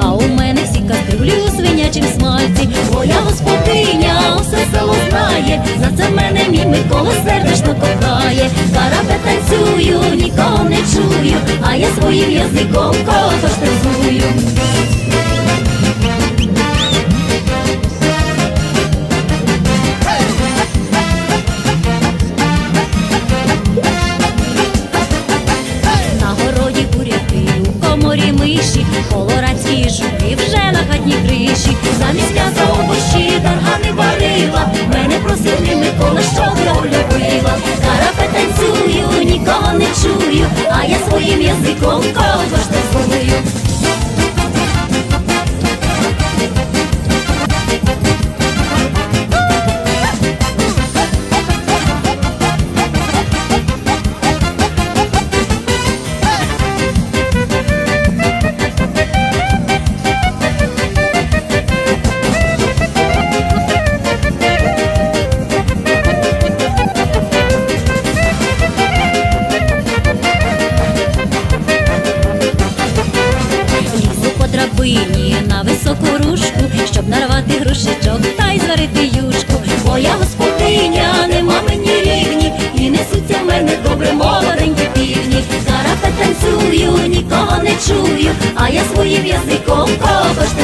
а у мене всі кастрюлі у смальці. Моя господиня все село знає, за це мене мій Микола сердечно кохає. Карате танцюю, нікого не чую, а я своїм язиком кого танцюю. Лізу на високу ружку, щоб нарвати грушечок та й зварити юшку. Моя господиня, нема мені рівні, і несуться в мене добре молоденькі півні. Зараз танцюю, нікого не чую, а я своїм язиком кого ж.